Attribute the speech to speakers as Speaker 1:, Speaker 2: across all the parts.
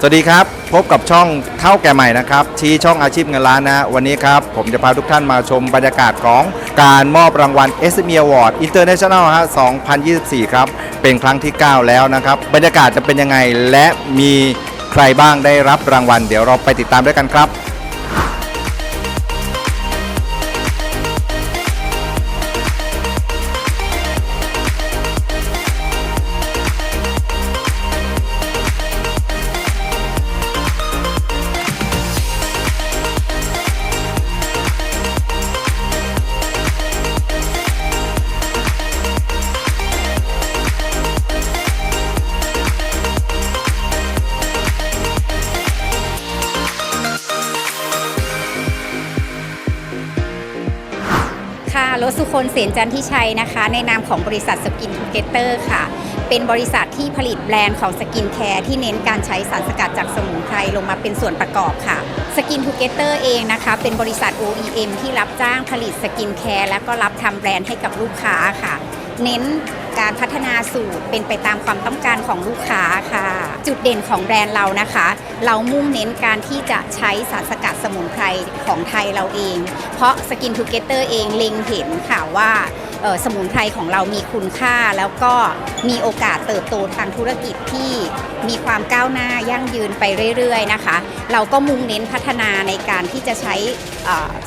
Speaker 1: สวัสดีครับ พบกับช่องเท่าแก่ใหม่นะครับ ชี้ช่องอาชีพเงินล้านนะ วันนี้ครับ ผมจะพาทุกท่านมาชมบรรยากาศของการมอบรางวัล SME Award International ฮะ 2024 ครับ เป็นครั้งที่ 9 แล้วนะครับ บรรยากาศจะเป็นยังไงและมีใครบ้างได้รับรางวัล เดี๋ยวเราไปติดตามด้วยกันครับ
Speaker 2: สุคนเสนจันทิชัยนะคะ ในนามของบริษัทสกินทูเกเตอร์ค่ะ เป็นบริษัทที่ผลิตแบรนด์ของสกินแคร์ที่เน้นการใช้สารสกัดจากสมุนไพรลงมาเป็นส่วนประกอบค่ะสกินทูเกเตอร์เองนะคะ เป็นบริษัท OEM ที่รับจ้างผลิตสกินแคร์แล้วก็รับทำแบรนด์ให้กับลูกค้าค่ะ เน้นการพัฒนาสูตรเป็นไปตามความต้องการของลูกค้าค่ะ จุดเด่นของแบรนด์เรานะคะ เรามุ่งเน้นการที่จะใช้สารสกัดสมุนไพรของไทยเราเอง เพราะสกินทูเกเตอร์เองเล็งเห็นค่ะว่า สมุนไพรของเรามีคุณค่า แล้วก็มีโอกาสเติบโตทางธุรกิจที่มีความก้าวหน้ายั่งยืนไปเรื่อยๆนะคะ เราก็มุ่งเน้นพัฒนาในการที่จะใช้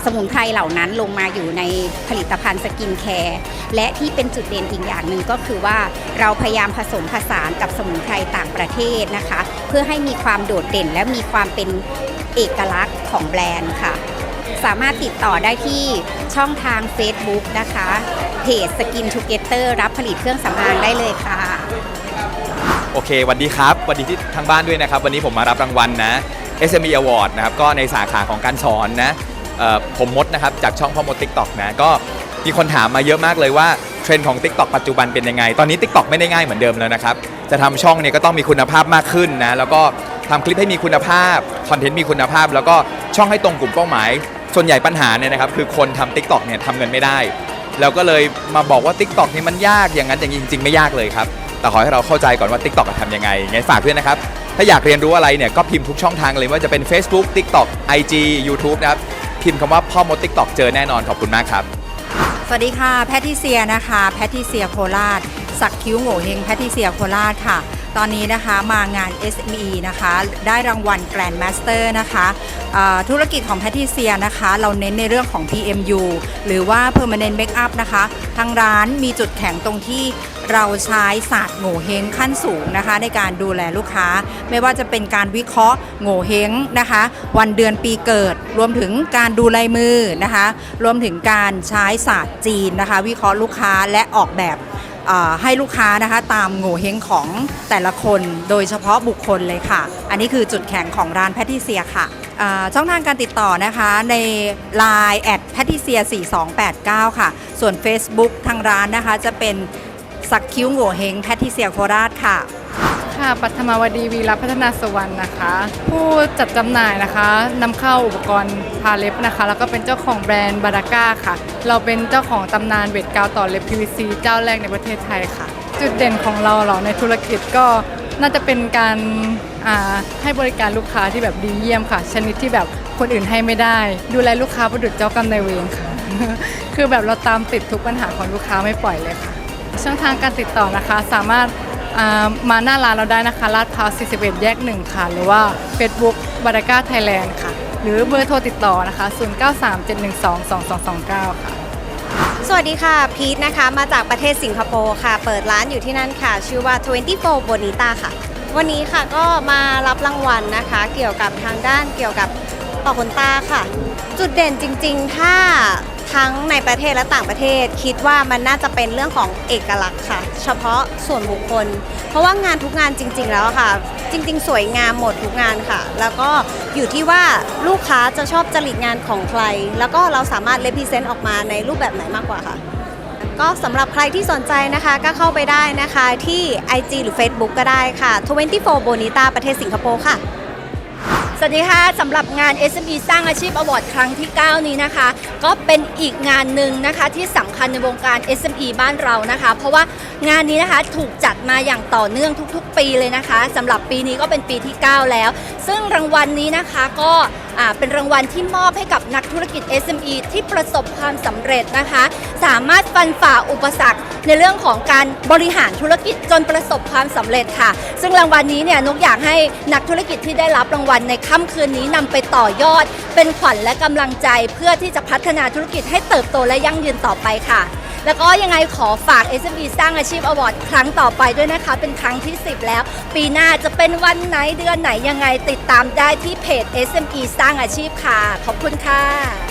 Speaker 2: สมุนไพรเหล่านั้นลงมาอยู่ในผลิตภัณฑ์สกินแคร์และที่เป็นจุดเด่นอีกอย่างหนึ่งก็คือว่าเราพยายามผสมผสานกับสมุนไพรต่างประเทศนะคะ เพื่อให้มีความโดดเด่นและมีความเป็นเอกลักษณ์ของแบรนด์ค่ะ สามารถติดต่อได้ที่ช่องทาง Facebook นะคะเพจ Skin Together รับผลิตเครื่องสำอางได้เลยค่ะ
Speaker 3: โอเควันดีครับวันดีที่ทางบ้านด้วยนะครับ วันนี้ผมมารับรางวัลนะ SME Award นะครับ ก็ในสาขาของการสอนนะเอ่อผมมดนะครับ จากช่องพ่อมด TikTok นะ ก็มีคนถามมาเยอะมากเลยว่า เทรนด์ของ TikTok ปัจจุบันเป็นยังไง ตอนนี้ TikTok ไม่ได้ง่ายเหมือนเดิมแล้วนะครับ จะทำช่องเนี่ยก็ต้องมีคุณภาพมากขึ้นนะ แล้วก็ทำคลิปให้มีคุณภาพ คอนเทนต์มีคุณภาพ แล้วก็ช่องให้ตรงกลุ่มเป้าหมาย ส่วนใหญ่ปัญหาเนี่ยนะครับคือคนทำ TikTok เนี่ยทำเงินไม่ได้ แล้วก็เลยมาบอกว่า TikTok นี่มันยากอย่างนั้นอย่างนี้จริงๆ ไม่ยากเลยครับ แต่ขอให้เราเข้าใจก่อนว่า TikTok จะทำยังไงไงฝากด้วยนะครับ ถ้าอยากเรียนรู้อะไรเนี่ยก็พิมพ์ทุกช่องทางเลยว่าจะเป็น Facebook TikTok IG YouTube นะครับพิมพ์คำว่าพ่อมด TikTok เจอแน่นอนขอบคุณมากครับ
Speaker 4: สวัสดีค่ะ แพทิเซียนะคะ แพทิเซียโคราช สักคิ้วโง่เฮงแพทิเซียโคราชค่ะ ตอนนี้นะคะมางาน SME นะคะ ได้รางวัล Grand Master นะคะธุรกิจของแพทิเซียนะคะ เราเน้นในเรื่องของ PMU หรือว่า Permanent Makeup นะคะ ทางร้านมีจุดแข็งตรงที่เราใช้ศาสตร์โง่เฮงขั้นสูงนะคะ ในการดูแลลูกค้า ไม่ว่าจะเป็นการวิเคราะห์โง่เฮงนะคะ วันเดือนปีเกิด รวมถึงการดูลายมือนะคะ รวมถึงการใช้ศาสตร์จีนนะคะ วิเคราะห์ลูกค้าและออกแบบ ให้ลูกค้านะคะตามโง่เฮงของแต่ละคนโดยเฉพาะบุคคลเลยค่ะ อันนี้คือจุดแข็งของร้านแพทิเซียค่ะช่องทางการติดต่อนะคะใน Line แอดแพทิเซีย4289 ค่ะ ส่วน Facebook ทางร้านนะคะจะเป็น สักคิ้วโง่เฮงแพทิเซียโคราชค่ะ
Speaker 5: ค่ะปัทมาวดีวีรพัฒนาสวรรค์นะคะ ผู้จัดจำหน่ายนะคะนำเข้าอุปกรณ์ทาเล็บนะคะ แล้วก็เป็นเจ้าของแบรนด์บาราก้าค่ะ เราเป็นเจ้าของตำนานเวทกาวต่อเล็บ PVC เจ้าแรกในประเทศไทยค่ะ จุดเด่นของเราเหรอในธุรกิจก็น่าจะเป็นการให้บริการลูกค้าที่แบบดีเยี่ยมค่ะ ชนิดที่แบบคนอื่นให้ไม่ได้ ดูแลลูกค้าประดุจเจ้ากรรมนายเวรค่ะ คือแบบเราตามติดทุกปัญหาของลูกค้าไม่ปล่อยเลยค่ะ ช่องทางการติดต่อนะคะ สามารถมาหน้าร้านเราได้นะคะลาดพร้าว 41 แยก 1 ค่ะ หรือว่า Facebook บาราก้าไทยแลนด์ค่ะ หรือเบอร์โทรติดต่อนะคะ 0937122229 ค่ะ
Speaker 6: สวัสดีค่ะ พีทนะคะ มาจากประเทศสิงคโปร์ค่ะ เปิดร้านอยู่ที่นั่นค่ะ ชื่อว่า 24 Bonita ค่ะ วันนี้ค่ะก็มารับรางวัลนะคะ เกี่ยวกับทางด้านเกี่ยวกับต่อขนตาค่ะ จุดเด่นจริง ๆ ถ้า ทั้งในประเทศและต่างประเทศ คิดว่ามันน่าจะเป็นเรื่องของเอกลักษณ์ค่ะ เฉพาะส่วนบุคคล เพราะว่างานทุกงานจริง ๆ แล้วค่ะ จริง ๆ สวยงามหมดทุกงานค่ะ แล้วก็อยู่ที่ว่าลูกค้าจะชอบจริตงานของใคร แล้วก็เราสามารถเลพิเซนต์ออกมาในรูปแบบไหนมากกว่าค่ะ ก็สำหรับใครที่สนใจนะคะก็เข้าไปได้นะคะที่ IG หรือ Facebook ก็ได้ค่ะ 24 Bonita ประเทศสิงคโปร์ค่ะ
Speaker 7: สวัสดีค่ะสำหรับงาน SME สร้างอาชีพอวอร์ดครั้งที่ 9 นี้นะคะ ก็เป็นอีกงานหนึ่งนะคะที่สำคัญในวงการ SME บ้านเรานะคะ เพราะว่างานนี้นะคะถูกจัดมาอย่างต่อเนื่องทุกๆ ปีเลยนะคะสำหรับปีนี้ก็เป็นปีที่ 9 แล้ว ซึ่งรางวัลนี้นะคะก็ เป็นรางวัลที่มอบให้กับนักธุรกิจ SME ที่ประสบความสำเร็จนะคะ สามารถฟันฝ่าอุปสรรค ในเรื่องของการบริหารธุรกิจจนประสบความสำเร็จค่ะ ซึ่งรางวัลนี้เนี่ยนกอยากให้นักธุรกิจที่ได้รับรางวัลในค่ำคืนนี้นำไปต่อยอด เป็นขวัญและกำลังใจเพื่อที่จะพัฒนาธุรกิจให้เติบโตและยั่งยืนต่อไปค่ะ แล้วก็ยังไงขอฝาก SME สร้างอาชีพอวอร์ดครั้งต่อไปด้วยนะคะ เป็นครั้งที่ 10 แล้ว ปีหน้าจะเป็นวันไหนเดือนไหนยังไงติดตามได้ที่เพจ SME สร้างอาชีพค่ะ ขอบคุณค่ะ